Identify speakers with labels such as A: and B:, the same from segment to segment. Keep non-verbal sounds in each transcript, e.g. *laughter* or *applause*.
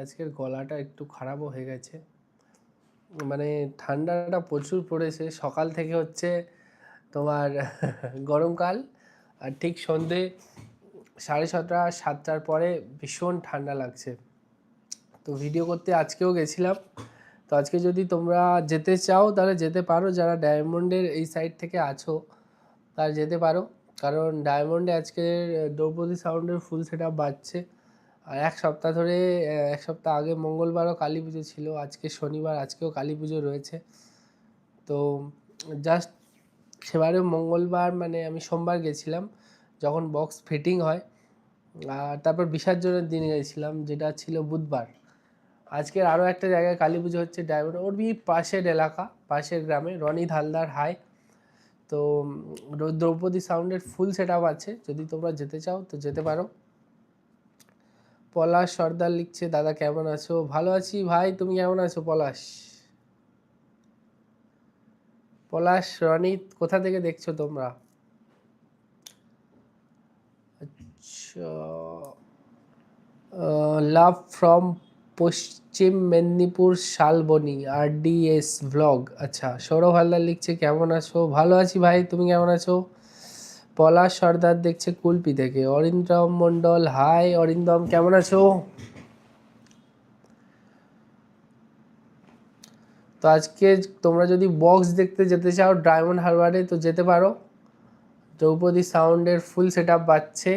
A: আজকের গলাটা একটু খারাপও হয়ে গেছে। মানে ঠান্ডাটা প্রচুর পড়েছে। সকাল থেকে হচ্ছে তোমার *laughs* গরমকাল আর ঠিক সন্ধে সাড়ে ছটা, সাতটার পরে ভীষণ ঠান্ডা লাগছে। তো ভিডিও করতে আজকেও গেছিলাম। তো আজকে যদি তোমরা যেতে চাও তাহলে যেতে পারো। যারা ডায়মন্ডের এই সাইড থেকে আছো তারা যেতে পারো। কারণ ডায়মন্ডে আজকে দ্রৌপদী সাউন্ডের ফুল সেট আপ বাজছে। আর এক সপ্তাহ ধরে এক সপ্তাহ আগে মঙ্গলবারও কালী পুজো ছিল, আজকে শনিবার, আজকেও কালী পুজো রয়েছে। তো জাস্ট সেবারে মঙ্গলবার মানে আমি সোমবার গেছিলাম, যখন বক্স ফিটিং হয়, আর তারপর বিসর্জনের দিন গেছিলাম, যেটা ছিল বুধবার। আজকের আরও একটা জায়গায় কালী পুজো হচ্ছে ডায়মন্ড ওর বি পাশের এলাকা, পাশের গ্রামে, রনি হালদার হাই। তো দ্রৌপদী সাউন্ডের ফুল সেট আছে, যদি তোমরা যেতে চাও, তো যেতে পারো। পলাশ সর্দার লিখছে, দাদা কেমন আছো? ভালো আছি ভাই, তুমি কেমন আছো পলাশ? পলাশ, রনিত, কোথা থেকে দেখছ তোমরা? আচ্ছা লাভ ফ্রম পশ্চিম মেদিনীপুর শালবনি, আর ডিএস ভ্লগ আচ্ছা সৌরভ হালদার লিখছে, কেমন আছো? ভালো আছি ভাই, তুমি কেমন আছো? পলাশ সর্দার দেখছে কুলপি থেকে অরিন্দম মণ্ডল, হাই অরিন্দম, কেমন আছো? তো আজকে তোমরা যদি বক্স দেখতে যেতে চাও ডায়মন্ড হারবারে তো যেতে পারো। দ্রৌপদী সাউন্ডের ফুল সেট আপ পাচ্ছে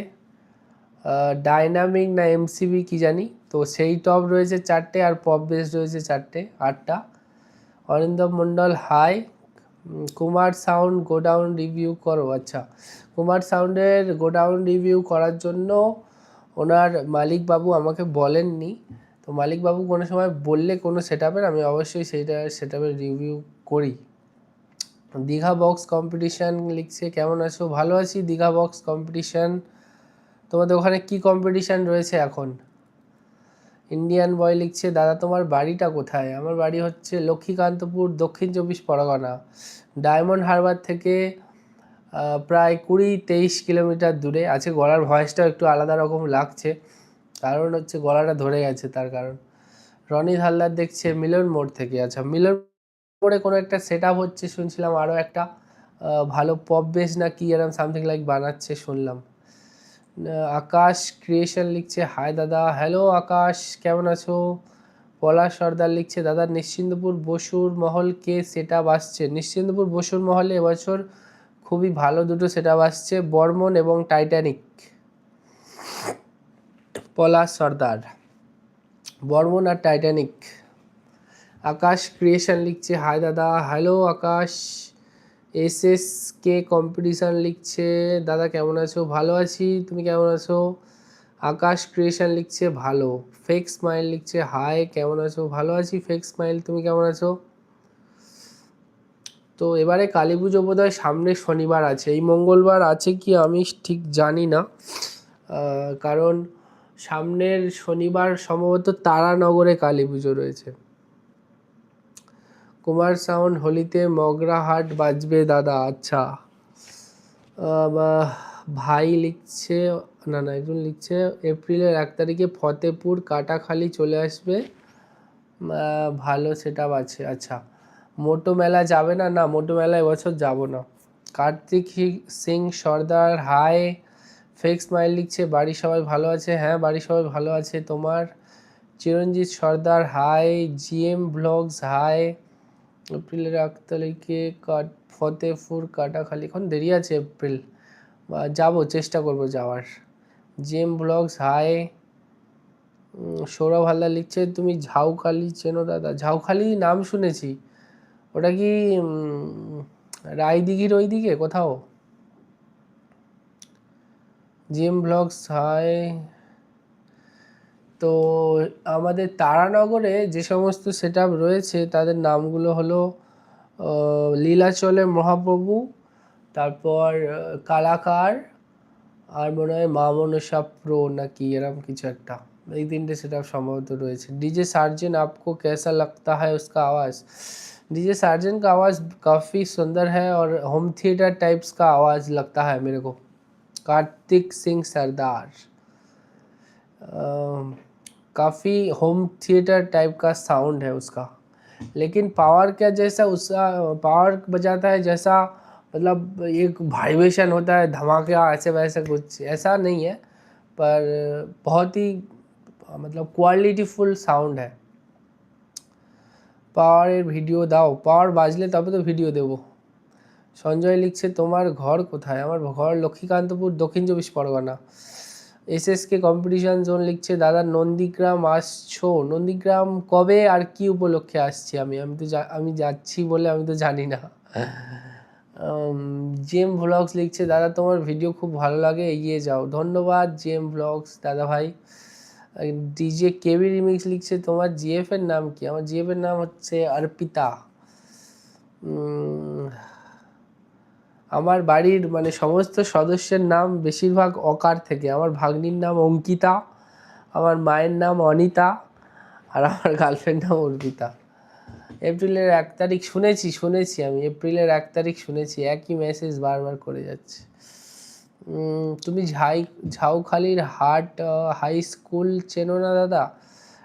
A: ডাইনামিক না এমসিবি কি জানি? তো সেই টপ রয়েছে চারটে আর পপ বেস রয়েছে চারটে, আটটা। Arindam Mondal, hi. Kumar sound godown review করো আচ্ছা। কুমার সাউন্ডের গোডাউন রিভিউ করার জন্য ওনার মালিকবাবু আমাকে বলেননি। তো মালিকবাবু কোনো সময় বললে কোনো সেট আমি অবশ্যই সেইটা সেট রিভিউ করি। দীঘা বক্স কম্পিটিশান লিখছে, কেমন আছো? ভালো আছি, দীঘা বক্স কম্পিটিশান তোমাদের ওখানে কি কম্পিটিশান রয়েছে এখন? ইন্ডিয়ান বয় লিখছে, দাদা, তোমার বাড়িটা কোথায়? আমার বাড়ি হচ্ছে লক্ষ্মীকান্তপুর, দক্ষিণ চব্বিশ পরগনা। ডায়মন্ড হারবার থেকে প্রায় কুড়ি তেইশ কিলোমিটার দূরে। আছে, গলার ভয়েসটাও একটু আলাদা রকম লাগছে। কারণ হচ্ছে গলাটা ধরে গেছে তার কারণ। রনি হালদার দেখছে মিলন মোড় থেকে। আচ্ছা মিলন মোড়ে কোনো একটা সেট হচ্ছে, শুনছিলাম আরও একটা। ভালো পপ বেস না কি, এরম সামথিং লাইক বানাচ্ছে, শুনলাম। আকাশ ক্রিয়েশন লিখছে, হাই দাদা হ্যালো আকাশ, কেমন আছো? পলাশ সর্দার লিখছে, দাদা নিশ্চিন্দপুর বসুর মহলকে সেট আসছে? নিশ্চিন্দপুর বসুর মহলে এবছর খুবই ভালো দুটো সেট আপ আসছে, বর্মন এবং টাইটানিক। পলাশ সর্দার, বর্মন আর টাইটানিক। আকাশ ক্রিয়েশন লিখছে, হাই দাদা hello Akash S S K competition লিখছে। দাদা, কেমন আছো? ভালো আছি। তুমি কেমন আছো? আকাশ ক্রিয়েশন লিখছে, ভালো। ফেক স্মাইল লিখছে হাই কেমন আছো? ভালো আছি ফেক স্মাইল তুমি কেমন আছো? তো এবারে কালী পুজো বোধহয় সামনে শনিবার আছে। এই মঙ্গলবার আছে কি আমি ঠিক জানি না। কারণ সামনের শনিবার সম্ভবত তারানগরে কালী পুজো রয়েছে। কুমার সাউন্ড হোলিতে মগরা হাট বাজবে, দাদা আচ্ছা। ভাই লিখছে, না না, একজন লিখছে, এপ্রিলের এক তারিখে ফতেপুর কাটাখালি চলে আসবে। ভালো সেট আছে আচ্ছা। মোটো মেলা যাবে না? না, মোটো মেলা এবছর যাব না। Kartik Singh, Sardar, hi fake smile লিখছে বাড়ির সবাই ভালো আছে? হ্যাঁ বাড়ির সবাই ভালো আছে। তোমার Chiranjit, Sardar, hi, GM blogs, hi এপ্রিলের এক তারিখে কাট ফতেপুর কাটাখালি, এখন দেরি আছে এপ্রিল। যাব, চেষ্টা করব যাওয়ার। GM blogs, hi. Sourav Haldar লিখছে, তুমি ঝাউখালি চেনো দাদা? ঝাউখালি নাম শুনেছি। ওটা কি রায়দিঘির ওই দিকে কোথাও? GM blogs, hi. তো আমাদের তারানগরে যে সমস্ত সেট রয়েছে তাদের নামগুলো হলো আহ, লীলাচলে মহাপ্রভু তারপর আহ, কালাকার আর মনে হয় মা মনসা প্রো নাকি এরকম কিছু একটা এই তিনটে সেট সম্ভবত রয়েছে डीजे सार्जन आपको कैसा लगता है उसका आवाज़ डीजे सार्जन का आवाज़ काफ़ी सुंदर है और होम थिएटर टाइप्स का आवाज़ लगता है मेरे को कार्तिक सिंह सरदार अम, काफ़ी होम थिएटर टाइप का साउंड है उसका लेकिन पावर क्या जैसा उसका पावर बजाता है जैसा मतलब एक वाइब्रेशन होता है धमाका ऐसे वैसे कुछ ऐसा नहीं है पर बहुत ही मतलब কোয়ালিটিফুল সাউন্ড है পাওয়ারের ভিডিও দাও পাওয়ার বাজলে তবে তো ভিডিও দেব সঞ্জয় লিখছে তোমার ঘর কোথায় আমার ঘর লক্ষ্মীকান্তপুর দক্ষিণ চব্বিশ Pargana S S K competition zone লিখছে, দাদা নন্দীগ্রাম আসছো? নন্দীগ্রাম কবে আর কি উপলক্ষে আসছি আমি? আমি তো আমি যাচ্ছি বলে আমি তো জানি না। জেম ভ্লগস লিখছে, দাদা, তোমার ভিডিও খুব ভালো লাগে, এগিয়ে যাও। ধন্যবাদ জেম ভ্লগস দাদা ভাই। ডিজে কেবি রিমিক্স লিখছে, তোমার জিএফ এর নাম কি? আমার জিএফ এর নাম হচ্ছে অর্পিতা। আমার বাড়ির মানে সমস্ত সদস্যের নাম বেশিরভাগ অকার থেকে। আমার ভাগ্নির নাম অঙ্কিতা, আমার মায়ের নাম অনিতা, আর আমার গার্লফ্রেন্ড নাম অর্পিতা। এপ্রিলের এক তারিখ শুনেছি শুনেছি আমি, এপ্রিলের এক তারিখ শুনেছি, একই মেসেজ বারবার করে যাচ্ছে। তুমি ঝাই, ঝাউখালির হাট হাই স্কুল চেনো না দাদা?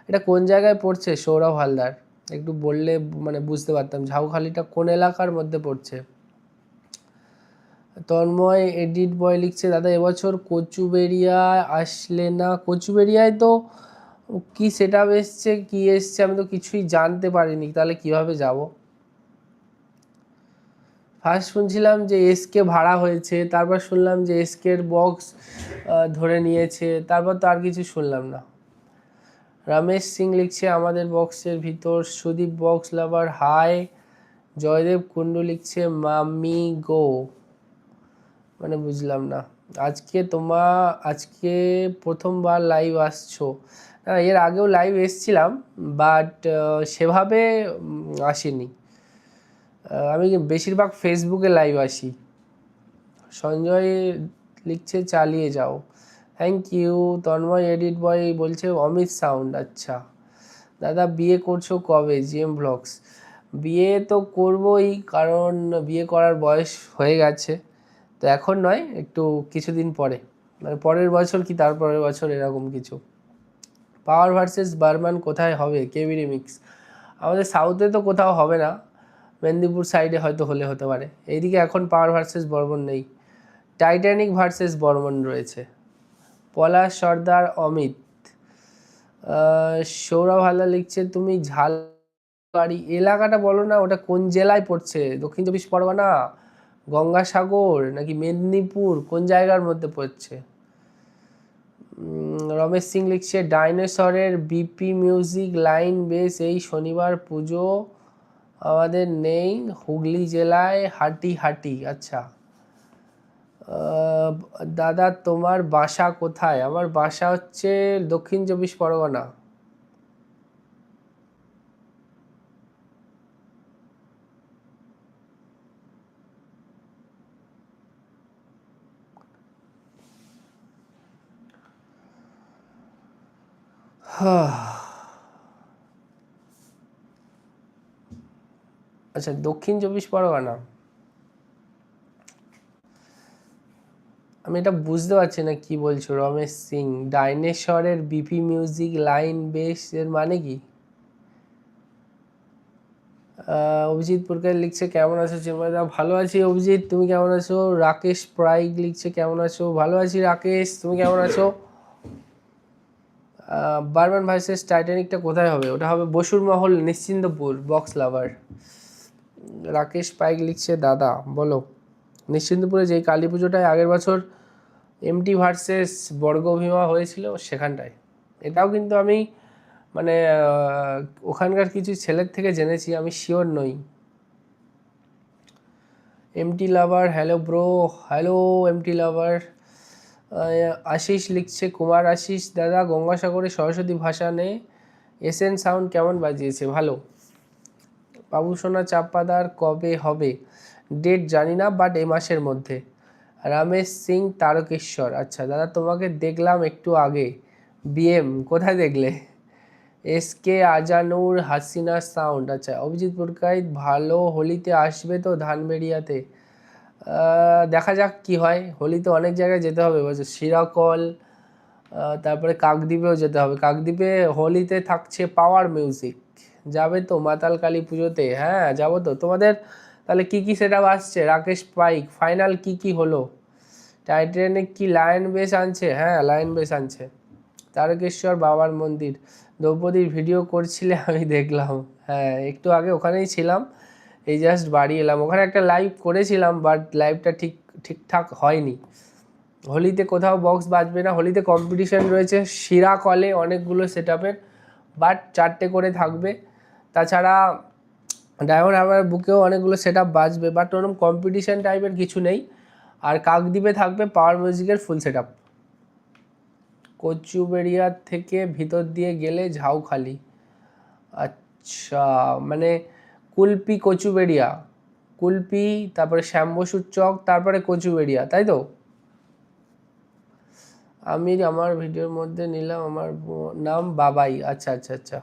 A: এটা কোন জায়গায় পড়ছে? সৌরভ হালদার। একটু বললে মানে বুঝতে পারতাম, ঝাউখালিটা কোন এলাকার মধ্যে পড়ছে? তন্ময় এডিট বয় লিখছে, দাদা, এবছর কচুবেরিয়া আসলে না? কচুবেরিয়ায় তো কি সেট আপ এসছে, কি এসছে আমি তো কিছুই জানতে পারিনি, তাহলে কীভাবে যাব? ফার্স্ট শুনছিলাম যে এসকে ভাড়া হয়েছে, তারপর শুনলাম যে এসকের বক্স ধরে নিয়েছে, তারপর তো আর কিছু শুনলাম না। রমেশ সিং লিখছে, আমাদের বক্সের ভিতর Sudip box lover hi Joydeb Kundu লিখছে মামি গো। মানে বুঝলাম না। আজকে তোমা, আজকে প্রথমবার লাইভ আসছো। না, এর আগেও লাইভ এসছিলাম বাট সেভাবে আসিনি। আমি বেশিরভাগ ফেসবুকে লাইভ আসি। সঞ্জয় লিখছে, চালিয়ে যাও। Thank you Tanmoy edit boy বলছে, অমিত সাউন্ড আচ্ছা। দাদা, বিয়ে করছ কবে? জিএম ব্লগস বিয়ে তো করবই, কারণ বিয়ে করার বয়স হয়ে গেছে। তো এখন নয়, একটু কিছুদিন পরে। মানে পরের বছর কি তারপরের বছর এরকম কিছু। পাওয়ার ভার্সেস বার্মান কোথায় হবে? কেভি রিমিক্স আমাদের সাউথে তো কোথাও হবে না। মেদিনীপুর সাইডে হয়তো হলে হতে পারে। এইদিকে এখন পাওয়ার ভার্সেস বর্মন নেই। টাইটানিক ভার্সেস বর্মন রয়েছে। পলাশ, সর্দার, অমিত। সৌরভ হালদার লিখছে, তুমি ঝালবাড়ি এলাকাটা বলো না, ওটা কোন জেলায় পড়ছে? দক্ষিণ চব্বিশ পরগনা। গঙ্গাসাগর নাকি মেদিনীপুর? কোন জায়গার মধ্যে পড়ছে? রমেশ সিং লিখছে, ডাইনোসরের বিপি মিউজিক লাইন বেস এই শনিবার পুজো আমাদের নেই হুগলি জেলায় হাটি হাটি। আচ্ছা। দাদা, তোমার বাসা কোথায়? আমার বাসা হচ্ছে দক্ষিণ চব্বিশ পরগনা। *sighs* আচ্ছা দক্ষিণ চব্বিশ পরগনা। আমি এটা বুঝতে পারছি না কি বলছো রমেশ সিং। ডাইনেশ্বরের বিপি মিউজিক লাইন বেস এর মানে কি? আহ, অভিজিৎ পুরকার লিখছে কেমন আছো চিন্ময়দা ভালো আছি অভিজিৎ তুমি কেমন আছো? রাকেশ প্রাইগ লিখছে কেমন আছো? ভালো আছি রাকেশ তুমি কেমন আছো? বারমান ভার্সেস টাইটানিকটা কোথায় হবে? ওটা হবে বসুর মহল, নিশ্চিন্তপুর, বক্স লাভার। রাকেশ পাইক লিখছে, দাদা, বলো, নিশ্চিন্তপুরে যেই কালী পুজোটায় আগের বছর এমটি ভার্সেস বর্গভীমা হয়েছিল সেখানটায়। এটাও কিন্তু আমি মানে ওখানকার কিছু ছেলের থেকে জেনেছি, আমি শিওর নই। MT lover hello bro hello MT lover Ashish লিখছে, কুমার আশিস দাদা গঙ্গাসাগরে সরস্বতী ভাসানে, এসএন সাউন্ড কেমন বাজিয়েছে? ভালো। বাবুসোনা চাপ্পাদার কবে হবে? ডেট জানি না বাট এ মাসের মধ্যে। রামেশ সিং তারকেশ্বর। আচ্ছা দাদা, তোমাকে দেখলাম একটু আগে। বিএম, কোথায় দেখলে? S K Ajanur Hasina sound. আচ্ছা অভিজিৎ পুরকাইত ভালো হোলিতে আসবে তো ধানবেড়িয়াতে? দেখা যাক কি হয়। হোলিতে অনেক জায়গায় যেতে হবে। বলছে সিরাকল তারপরে কাকদ্বীপেও যেতে হবে। কাকদ্বীপে হোলিতে থাকছে পাওয়ার মিউজিক যাবে তো মাতাল কালী পুজোতে? হ্যাঁ যাব তো। তোমাদের তাহলে কি কি সেটা আসছে? রাকেশ পাইক ফাইনাল কি কি হলো? টাইটানিক কি লায়ন বেস আনছে? হ্যাঁ লায়ন বেস আনছে। তারকেশ্বর বাবার মন্দির। দ্রৌপদীর ভিডিও করছিলে, আমি দেখলাম। হ্যাঁ একটু আগে ওখানেই ছিলাম। এই জাস্ট বাড়ি এলাম। ওখানে একটা লাইভ করেছিলাম বাট লাইভটা ঠিক, ঠিকঠাক হয়নি। হোলিতে কোথাও বক্স বাজবে না। হোলিতে কম্পিটিশন রয়েছে। শিরা কলে অনেকগুলো সেট বাট চারটে করে থাকবে। তাছাড়া ডায়মন্ড হারবার বুকেও অনেকগুলো সেট আপ বাজবে বাট ওরকম কম্পিটিশান টাইপের কিছু নেই। আর কাকদ্বীপে থাকবে পাওয়ার মিউজিকের ফুল সেট আপ কচুবেড়িয়া থেকে ভিতর দিয়ে গেলে ঝাউখালি। আচ্ছা মানে কুলপি কচুবেড়িয়া, কুলপি, তারপরে শ্যামবসুর চক, তারপরে কচুবেড়িয়া, তাই তো? আমি আমার ভিডিওর মধ্যে নিলাম আমার নাম বাবাই আচ্ছা আচ্ছা আচ্ছা।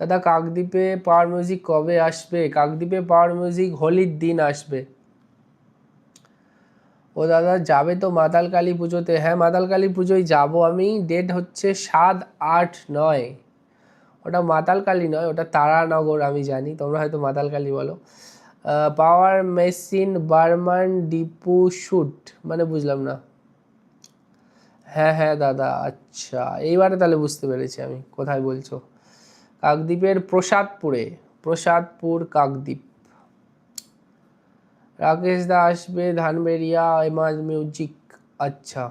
A: দাদা, কাকদ্বীপে পাওয়ার মিউজিক কবে আসবে? কাকদ্বীপে পাওয়ার মিউজিক হোলির দিন আসবে। ও দাদা, যাবে তো মাতাল কালী পুজোতে? হ্যাঁ মাতাল কালী পুজোয় যাব আমি। ডেট হচ্ছে সাত আট নয়। ওটা মাতাল কালী নয়, ওটা তারানগর, আমি জানি, তোমরা হয়তো মাতাল কালী বলো পাওয়ার মেশিন, বার্মান, ডিপু, শুট মানে বুঝলাম না। হ্যাঁ হ্যাঁ দাদা আচ্ছা এইবারে তাহলে বুঝতে পেরেছি আমি, কোথায় বলছো? কাকদ্বীপের প্রসাদপুরে, প্রসাদপুর কাকদ্বীপ। রাকেশ দা আসবে ধানবেরিয়া এমাজ মিউজিক আচ্ছা।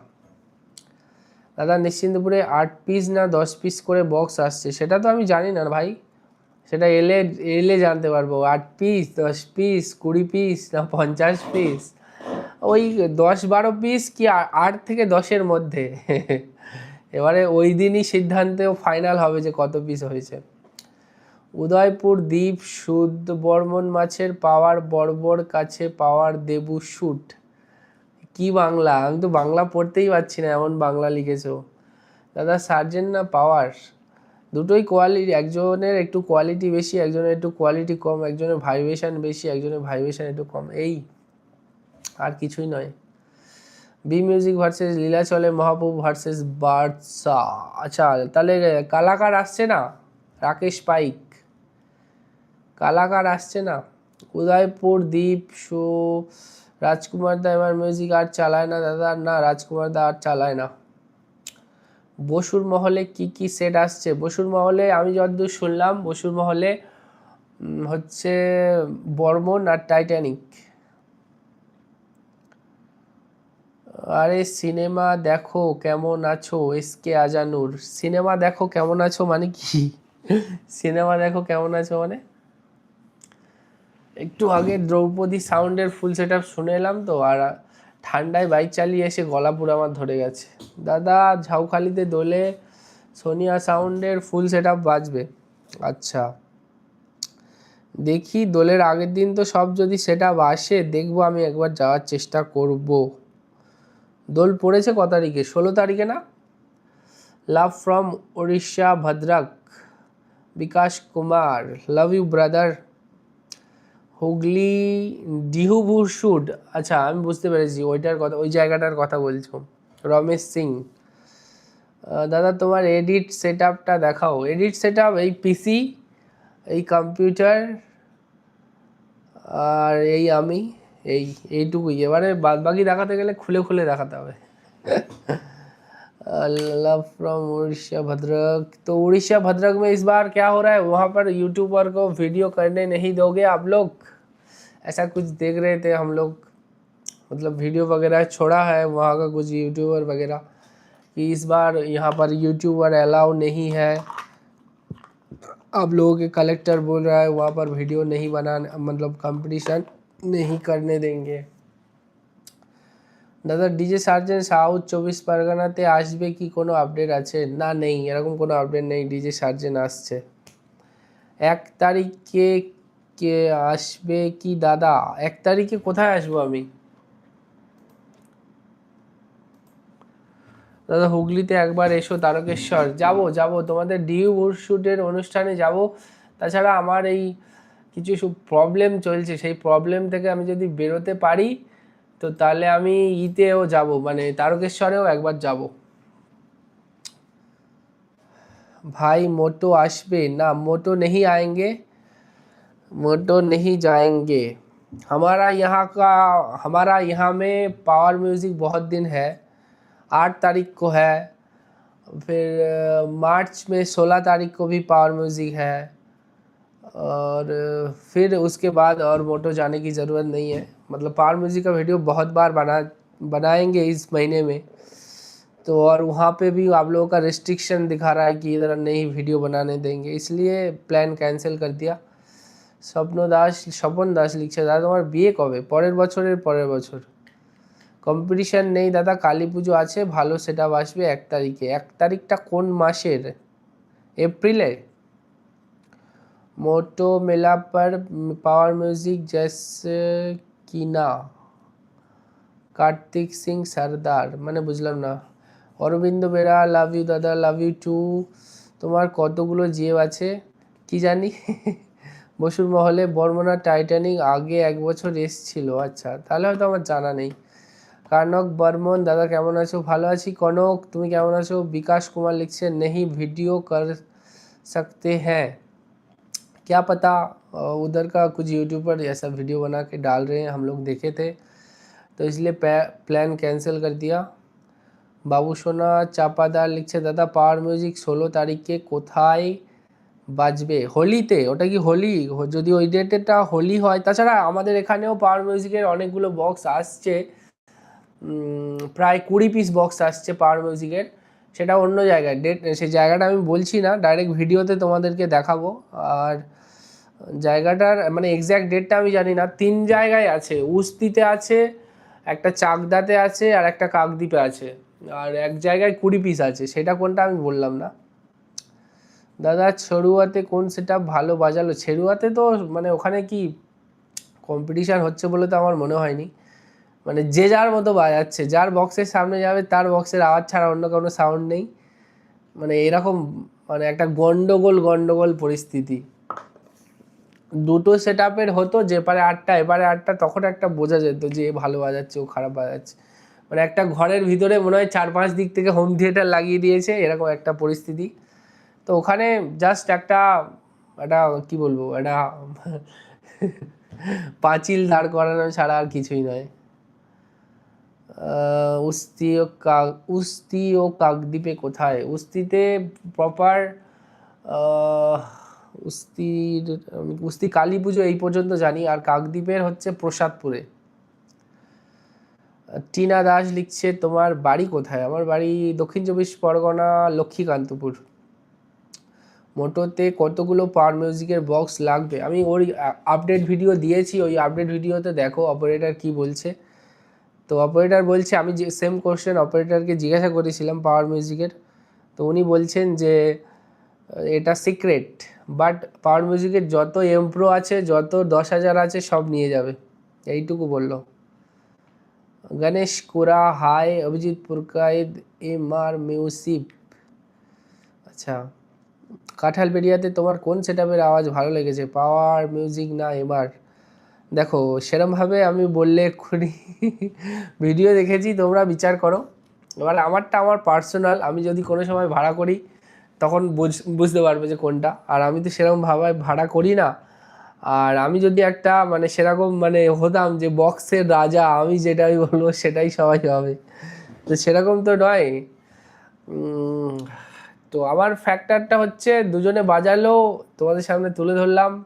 A: দাদা, নিশ্চিন্তপুরে আট পিস না দশ পিস করে বক্স আসছে? সেটা তো আমি জানি না ভাই। সেটা এলে এলে জানতে পারব। আট পিস দশ পিস কুড়ি পিস না পঞ্চাশ পিস ওই দশ বারো পিস কি আট থেকে দশের মধ্যে? এবারে ওই দিনই সিদ্ধান্তেও ফাইনাল হবে যে কত পিস হয়েছে। উদয়পুর দ্বীপ, সুদ, বর্মন মাছের পাওয়ার, বর্বর কাছে পাওয়ার, দেবু, শুট। কি বাংলা? আমি তো বাংলা পড়তেই পারছি না, এমন বাংলা লিখেছো। দাদা সার্জেন্ট না পাওয়ার? দুটোই কোয়ালিটি একজনের একটু কোয়ালিটি বেশি, একজনের একটু কোয়ালিটি কম, একজনের ভাইব্রেশন বেশি, একজনের ভাইব্রেশন একটু কম। এই, আর কিছুই নয়। বি মিউজিক ভার্সেস লীলাচলে মহাপ্রভু ভার্সেস বার্সা আচ্ছা তাহলে কালাকার আসছে না? রাকেশ পাইক। কালাকার আসছে না? উদয়পুর দ্বীপ শো রাজকুমার দা এবার মিউজিক আর চালায় না, দাদা। না, রাজকুমার দা আর চালায় না। বসুর মহলে কি কি সেট আসছে? বসুর মহলে আমি যতদূর শুনলাম, বসুর মহলে হচ্ছে বর্মন আর টাইটানিক আরে সিনেমা দেখো কেমন আছো এস কে আজানুর? সিনেমা দেখো কেমন আছো মানে কি? সিনেমা দেখো কেমন আছো মানে? একটু আগে দ্রৌপদী সাউন্ডের ফুল সেট আপ শুনে এলাম তো, আর ঠান্ডায় বাইক চালিয়ে এসে গলা পুরো আমার ধরে গেছে। দাদা, ঝাউখালিতে দোলে সোনিয়া সাউন্ডের ফুল সেট আপ বাজবে। আচ্ছা। দেখি দোলের আগের দিন তো সব যদি সেট আপ আসে, দেখব আমি একবার যাওয়ার চেষ্টা করব। দোল পড়েছে ক তারিখে? ষোলো তারিখে না? Love from Orissa Bhadrak Bikash Kumar love you brother Hooghly Dihubur shoot. আচ্ছা আমি বুঝতে পেরেছি, ওইটার কথা, ওই জায়গাটার কথা বলছো। রমেশ সিং। দাদা, তোমার এডিট সেট আপটা দেখাও। এডিট সেট আপ এই পিসি, এই কম্পিউটার, আর এই আমি, এই, এইটুকুই। এবারে বাদ বাকি দেখাতে গেলে খুলে খুলে দেখাতে হবে। Love from Orissa Bhadrak. तो उड़ीसा भद्रक में इस बार क्या हो रहा है? वहाँ पर यूट्यूबर को वीडियो करने नहीं दोगे आप लोग? ऐसा कुछ देख रहे थे हम लोग। मतलब वीडियो वगैरह छोड़ा है वहाँ का कुछ यूट्यूबर वगैरह कि इस बार यहाँ पर यूट्यूबर अलाउ नहीं है। आप लोगों के कलेक्टर बोल रहा है वहाँ पर वीडियो नहीं बनाने मतलब कंपटीशन नहीं करने देंगे। দাদা ডিজে সার্জেন সাউথ চব্বিশ পরগনাতে আসবে কি কোনো আপডেট আছে? না, নেই, এরকম কোনো আপডেট নেই ডিজে সার্জেন আসছে। এক তারিখে কে আসবে কি, দাদা? এক তারিখে কোথায় আসব আমি? দাদা, হুগলিতে একবার এসো, তারকেশ্বর। যাব যাব, তোমাদের ডিউ শুটের অনুষ্ঠানে যাব। তাছাড়া আমার এই কিছু প্রবলেম চলছে, সেই প্রবলেম থেকে আমি যদি বেরোতে পারি তো তাহলে আমি ইতেও যাব, মানে তারকেশ্বরেও একবার যাব। ভাই, মোটো আসবে? না, মোটো নেই आएँगे मोटो नहीं जाएँगे हमारा यहाँ का हमारा यहाँ में पावर म्यूज़िक बहुत दिन है आठ तारीख को है फिर मार्च में सोलह तारीख को भी पावर म्यूज़िक है और अ, फिर उसके बाद और मोटो जाने की ज़रूरत नहीं है मतलब पावर म्यूज़िक का वीडियो बहुत बार बना बनाएंगे इस महीने में तो और वहाँ पे भी आप लोगों का रिस्ट्रिक्शन दिखा रहा है कि इधर नहीं वीडियो बनाने देंगे इसलिए প্ল্যান ক্যান্সেল করে দিয়া স্বপ্ন দাস স্বপন দাস লিখছে দাদা তোমার বিয়ে কবে পরের বছরের পরের বছর কম্পিটিশান নেই দাদা কালী পুজো আছে ভালো সেটা আসবে এক তারিখে এক তারিখটা কোন মাসের এপ্রিলে मोटो मेला पर पावर म्यूजिक जैसे कि ना কার্তিক সিং সর্দার মানে বুঝলাম না অরবিন্দ বেরা লাভ ইউ দাদা লাভ ইউ টু তোমার কতগুলো জিএ আছে কি জানি বসুর মহলে বর্মনা টাইটানিক আগে এক বছর এসছিল আচ্ছা তাহলে হয়তো আমার জানা নেই কানক বর্মন দাদা কেমন আছো ভালো আছি কনক তুমি কেমন আছো বিকাশ কুমার লিখছে নেহি ভিডিও কর सकते हैं क्या पता अ, उधर का कुछ यूट्यूबर ऐसा वीडियो बना के डाल रहे हैं हम लोग देखे थे तो इसलिए प्लान कैंसिल कर दिया বাবু সোনা চাপাদার লিখছে দাদা পাওয়ার মিউজিক ষোলো তারিখে কোথায় বাজবে হোলিতে ওটা কি হোলি হো- যদি ওই ডেটেটা হোলি হয় তাছাড়া আমাদের এখানেও পাওয়ার মিউজিকের অনেকগুলো বক্স আসছে উম, প্রায় কুড়ি পিস বক্স আসছে পাওয়ার মিউজিকের সেটা অন্য জায়গায়। ডেট সেই জায়গাটা আমি বলছি না ডাইরেক্ট ভিডিওতে তোমাদেরকে দেখাবো। আর জায়গাটার মানে এক্স্যাক্ট ডেটটা আমি জানি না। তিন জায়গায় আছে, উস্তিতে আছে, একটা চাকদাতে আছে, আর একটা কাকদ্বীপে আছে। আর এক জায়গায় কুড়ি পিস আছে, সেটা কোনটা আমি বললাম না। দাদা, ছড়ুয়াতে কোন সেটা ভালো বাজালো? ছেড়ুয়াতে তো মানে ওখানে কি কম্পিটিশান হচ্ছে বলে তো আমার মনে হয়নি। মানে যে যার মতো বাজাচ্ছে, যার বক্সের সামনে যাবে, তার বক্সের আওয়াজ ছাড়া অন্য কোনো সাউন্ড নেই। মানে এরকম মানে একটা গন্ডগোল গন্ডগোল পরিস্থিতি। দুটো সেট আপের হতো, যে পারে আটটা, এবারে আটটা, তখন একটা বোঝা যেত যে ভালো বাজাচ্ছে, ও খারাপ বাজাচ্ছে। মানে একটা ঘরের ভিতরে মনে হয় চার পাঁচ দিক থেকে হোম থিয়েটার লাগিয়ে দিয়েছে, এরকম একটা পরিস্থিতি। তো ওখানে জাস্ট একটা একটা কি বলব, একটা পাঁচিল দাঁড় করানো ছাড়া আর কিছুই নয়। উস্তি ও কাক উস্তি ও কাকদ্বীপে কোথায় উস্তিতে প্রপার উস্তির উস্তি কালী পুজো এই পর্যন্ত জানি। আর কাকদ্বীপের হচ্ছে প্রসাদপুরে। টিনা দাস লিখছে, তোমার বাড়ি কোথায়? আমার বাড়ি দক্ষিণ চব্বিশ পরগনা, লক্ষ্মীকান্তপুর। মোটোতে কতগুলো পাওয়ার মিউজিকের বক্স লাগবে? আমি ওই আপডেট ভিডিও দিয়েছি। ওই আপডেট ভিডিওতে দেখো অপারেটর কি বলছে। তো অপারেটর বলছে, আমি যে সেম কোশ্চেন অপারেটরকে জিজ্ঞাসা করেছিলাম পাওয়ার মিউজিকের তো উনি বলছেন যে, এটা সিক্রেট বাট পাওয়ার মিউজিকের যত এমপ্রো আছে, যত দশ হাজার আছে, সব নিয়ে যাবে। এইটুকু বলল। Ganesh Kura hi Abhijit Purkait M R মিউসিপ আচ্ছা কাঁঠালবেড়িয়াতে তোমার কোন সেটআপের আওয়াজ ভালো লেগেছে? পাওয়ার মিউজিক না এবার দেখো, সেরমভাবে আমি বললে এক্ষুনি ভিডিও দেখেছি, তোমরা বিচার করো। এবার আমারটা আমার পার্সোনাল, আমি যদি কোনো সময় ভাড়া করি, তখন বুঝ- বুঝতে পারবে যে কোনটা। আর আমি তো সেরকম ভাবে ভাড়া করি না। আর আমি যদি একটা মানে সেরকম মানে হতাম যে বক্সের রাজা, আমি যেটাই বলব সেটাই সবাই হবে তো সেরকম তো নয়। তো আমার ফ্যাক্টরটা হচ্ছে, দুজনে বাজালো, তোমাদের সামনে তুলে ধরলাম।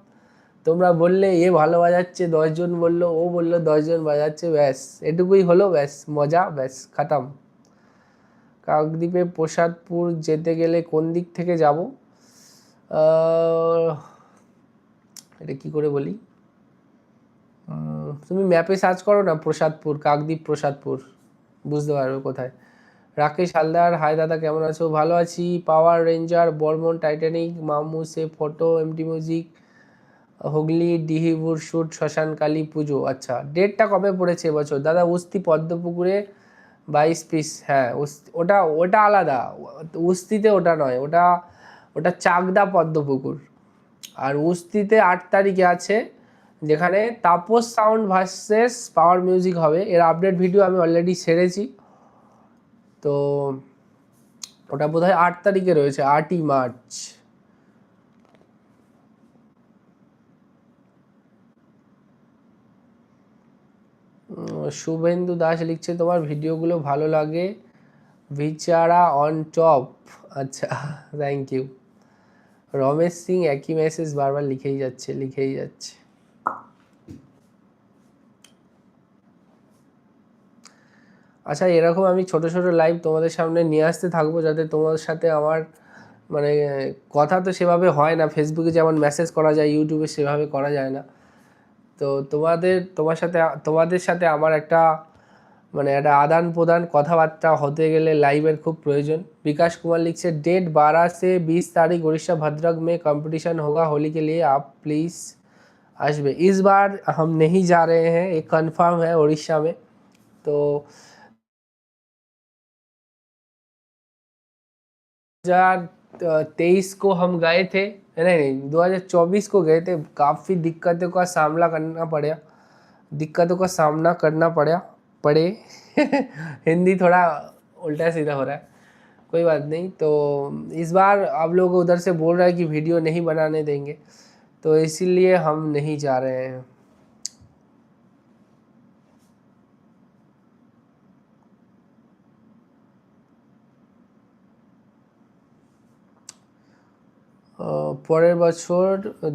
A: তোমরা বললে, এ ভালো বাজাচ্ছে। দশজন বলল, ও বলল দশজন বাজাচ্ছে। ব্যাস, এটুকুই হলো, ব্যাস, মজা, ব্যাস, খাতাম। কাকদ্বীপে প্রসাদপুর যেতে গেলে কোন দিক থেকে যাব? এটা কি করে বলি? তুমি ম্যাপে সার্চ করো না প্রসাদপুর কাকদ্বীপ প্রসাদপুর বুঝতে পারবে কোথায়। রাকেশ হালদার, হায় দাদা, কেমন আছো? ভালো আছি। পাওয়ার রেঞ্জার, বর্মন, টাইটানিক, মামু সে photo MT music Hooghly, Dihibur শ্মশান, কালী পুজো। আচ্ছা ডেটটা কবে পড়েছে এবছর? দাদা, উস্তি, পদ্মপুকুরে বাইশ পিস হ্যাঁ ওটা ওটা আলাদা। উস্তিতে ওটা নয়, ওটা ওটা চাকদা পদ্মপুকুর। আর উস্তিতে আট তারিখে আছে, যেখানে Tapas sound versus power music হবে। এর আপডেট ভিডিও আমি অলরেডি ছেড়েছি। তো, ওটা বোধহয় আট তারিখে রয়েছে, আটই মার্চ। শুভেন্দু দাস লিখছে, তোমার ভিডিওগুলো ভালো লাগে। বিচারা অন টপ আচ্ছা থ্যাংক ইউ রমেশ সিং একই মেসেজ বারবার লিখেই যাচ্ছে লিখেই যাচ্ছে। আচ্ছা এরকম আমি ছোট ছোট লাইভ তোমাদের সামনে নিয়ে আসতে থাকব, যাতে তোমাদের সাথে আমার মানে কথা তো সেভাবে হয় না। ফেসবুকে যেমন মেসেজ করা যায় ইউটিউবে সেভাবে করা যায় না। तो তোমাদের तुम्हारे तुम्हारे साथ मैं আমার একটা, মানে একটা আদান প্রদান কথাবার্তা खूब प्रयोजन विकास कुमार लिख से डेट 12 से 20 तारीख उड़ीसा भद्रक में कंपटीशन होगा होली के लिए आप प्लीज़ आशबे इस बार हम नहीं जा रहे हैं, ये कंफर्म है उड़ीसा में। तो हज़ार तेईस को हम गए थे। नहीं नहीं 2024 को गए थे। काफ़ी दिक्कतों का सामना करना पड़ा दिक्कतों का सामना करना पड़ा पड़े। *laughs* हिंदी थोड़ा उल्टा सीधा हो रहा है। कोई बात नहीं तो इस बार आप लोग उधर से बोल रहे हैं कि वीडियो नहीं बनाने देंगे। तो इसीलिए हम नहीं जा रहे हैं। পরের বছর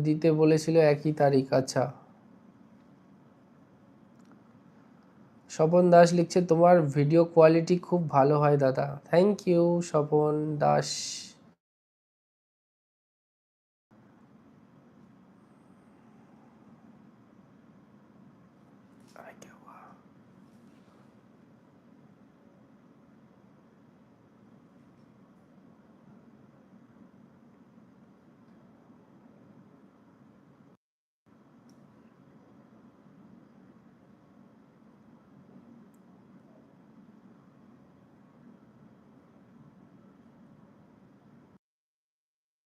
A: দিতে বলেছিল একই তারিখ আচ্ছা। স্বপন দাস লিখছে, তোমার ভিডিও কোয়ালিটি খুব ভালো হয় দাদা। Thank you Swapan Das.